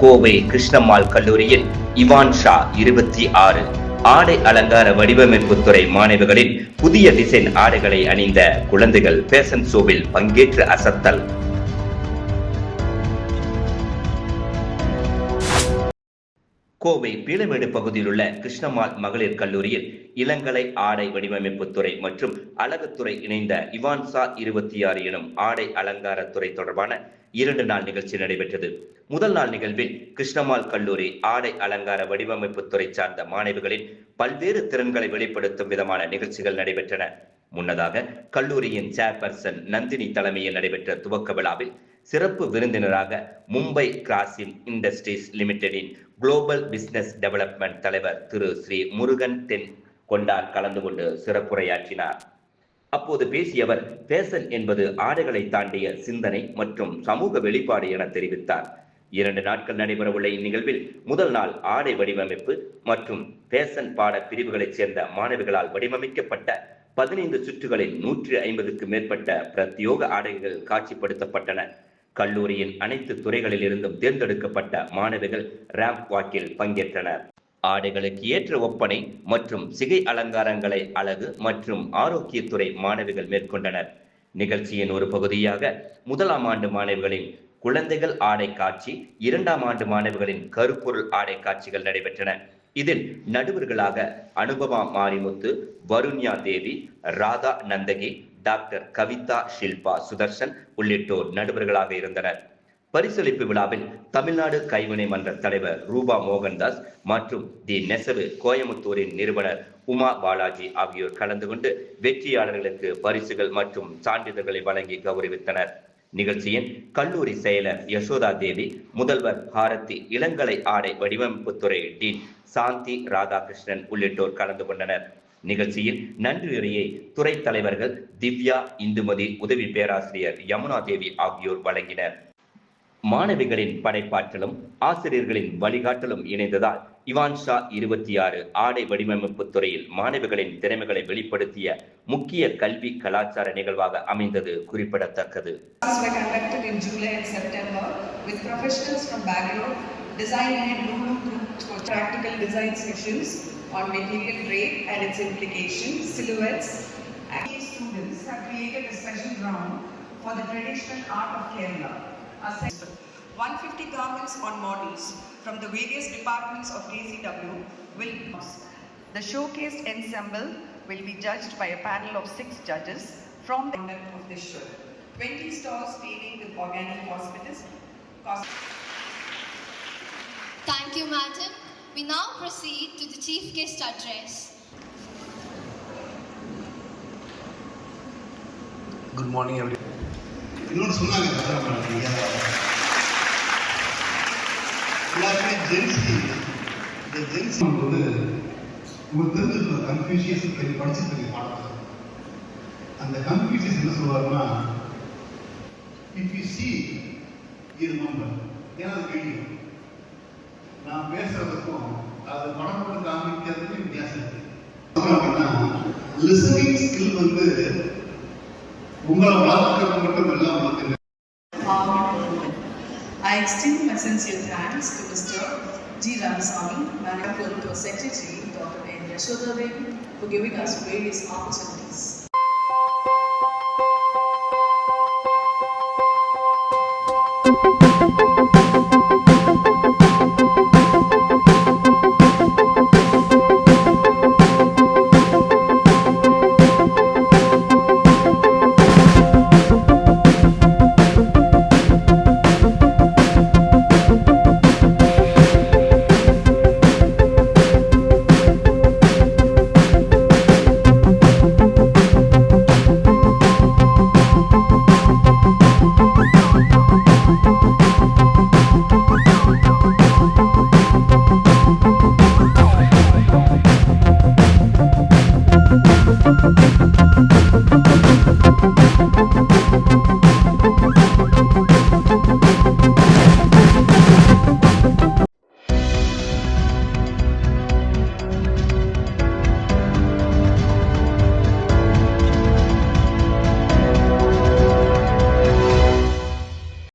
கோவை கிருஷ்ணம்மாள் கல்லூரியில் இவான் ஷா இருபத்தி ஆறு. ஆடை அலங்கார வடிவமைப்பு துறை மாணவிகளின் புதிய டிசைன் ஆடைகளை அணிந்த குழந்தைகள் ஃபேஷன் ஷோவில் பங்கேற்று அசத்தல். கோவை பீளமேடு பகுதியில் உள்ள கிருஷ்ணம்மாள் மகளிர் கல்லூரியில் இளங்கலை ஆடை வடிவமைப்பு துறை மற்றும் அழகுத்துறை இணைந்த இவான்சா இருபத்தி ஆறு எனும் ஆடை அலங்காரத்துறை தொடர்பான இரண்டு நாள் நிகழ்ச்சி நடைபெற்றது. முதல் நாள் நிகழ்வில் கிருஷ்ணமால் கல்லூரி ஆடை அலங்கார வடிவமைப்பு துறை சார்ந்த மாணவிகளின் பல்வேறு திறன்களை வெளிப்படுத்தும் விதமான நிகழ்ச்சிகள் நடைபெற்றன. முன்னதாக கல்லூரியின் சேர்பர்சன் நந்தினி தலைமையில் நடைபெற்ற துவக்க விழாவில் சிறப்பு விருந்தினராக மும்பை கிராசிம் இண்டஸ்ட்ரீஸ் லிமிடெடின் குளோபல் பிசினஸ் டெவலப்மெண்ட் தலைவர் திரு. ஸ்ரீ முருகன் தென் கொண்டார் கலந்து கொண்டு சிறப்புரையாற்றினார். அப்போது பேசியவர் பேசல் ஃபேஷன் என்பது ஆடைகளை தாண்டிய சிந்தனை மற்றும் சமூக வெளிப்பாடு என தெரிவித்தார். இரண்டு நாட்கள் நடைபெறவுள்ள இந்நிகழ்வில் முதல் நாள் ஆடை வடிவமைப்பு மற்றும் ஃபேஷன் பாட பிரிவுகளைச் சேர்ந்த மாணவிகளால் வடிவமைக்கப்பட்ட பதினைந்து சுற்றுகளில் நூற்றி ஐம்பதுக்கு மேற்பட்ட பிரத்யோக ஆடைகள் காட்சிப்படுத்தப்பட்டன. கல்லூரியின் அனைத்து துறைகளில் இருந்தும் தேர்ந்தெடுக்கப்பட்ட மாணவிகள் ரேம்ப் வாக்கில் பங்கேற்றனர். ஆடைகளுக்கு ஏற்ற ஒப்பனை மற்றும் சிகை அலங்காரங்களை அழகு மற்றும் ஆரோக்கியத்துறை மாணவிகள் மேற்கொண்டனர். நிகழ்ச்சியின் ஒரு பகுதியாக முதலாம் ஆண்டு மாணவிகளின் குழந்தைகள் ஆடை காட்சி இரண்டாம் ஆண்டு மாணவிகளின் கருப்பொருள் ஆடை காட்சிகள் நடைபெற்றன. இதில் நடுவர்களாக அனுபவா மாரிமுத்து வருண்யா தேவி ராதா நந்தகி டாக்டர் கவிதா ஷில்பா சுதர்ஷன் உள்ளிட்டோர் நடுவர்களாக இருந்தனர். பரிசளிப்பு விழாவில் தமிழ்நாடு கைவினை மன்ற தலைவர் ரூபா மோகன்தாஸ் மற்றும் தி நெசவு கோயமுத்தூரின் நிறுவனர் உமா பாலாஜி ஆகியோர் கலந்து கொண்டு வெற்றியாளர்களுக்கு பரிசுகள் மற்றும் சான்றிதழ்களை வழங்கி கௌரவித்தனர். நிகழ்ச்சியின் கல்லூரி செயலர் யசோதா தேவி முதல்வர் பாரதி இளங்கலை ஆடை வடிவமைப்புத்துறை டீன் சாந்தி ராதாகிருஷ்ணன் உள்ளிட்டோர் கலந்து கொண்டனர். நிகழ்ச்சியில் நன்றியுரையை துறை தலைவர்கள் திவ்யா இந்துமதி உதவி பேராசிரியர் யமுனா தேவி ஆகியோர் வழங்கினர். மாணவிகளின் படைப்பாற்றலும் ஆசிரியர்களின் வழிகாட்டலும் இணைந்ததால் இவான் ஷா இருபத்தி ஆறு ஆடை வடிவமைப்பு துறையில் மாணவிகளின் திறமைகளை வெளிப்படுத்திய முக்கிய கல்வி கலாச்சார நிகழ்வாக அமைந்தது குறிப்பிடத்தக்கது for the traditional art of Kerala. 150 garments on models from the various departments of KCW will be The showcased ensemble will be judged by a panel of six judges from the end of this show. 20 stalls dealing with organic hospitals. Thank you, madam. We now proceed to the chief guest address. Good morning, everyone. இன்னொன்று சொன்னாங்க எல்லாருமே gen Z இந்த gen Z வந்து உங்களுக்கு தெரிஞ்சிருந்த Confucius பெரிய படிச்சிருக்கீங்க பாடத்தில். அந்த கன்ஃபியூஷியஸ் என்ன சொல்லுவாருன்னா இஃப் யூ சி இது நம்பர் ஏன்னா அது வீடியோ நான் பேசுறதுக்கும் அது படம் போட்டு காமிக்கிறதுக்கும் வித்தியாசம் இருக்கு. லிசனிங் ஸ்கில் வந்து உங்களை வளர்க்கறது மட்டும் இல்லாமல் extend my sincere thanks to Mr. G. Ramaswamy, Madam Secretary, Dr. N. Yashoda Devi, for giving us various opportunities.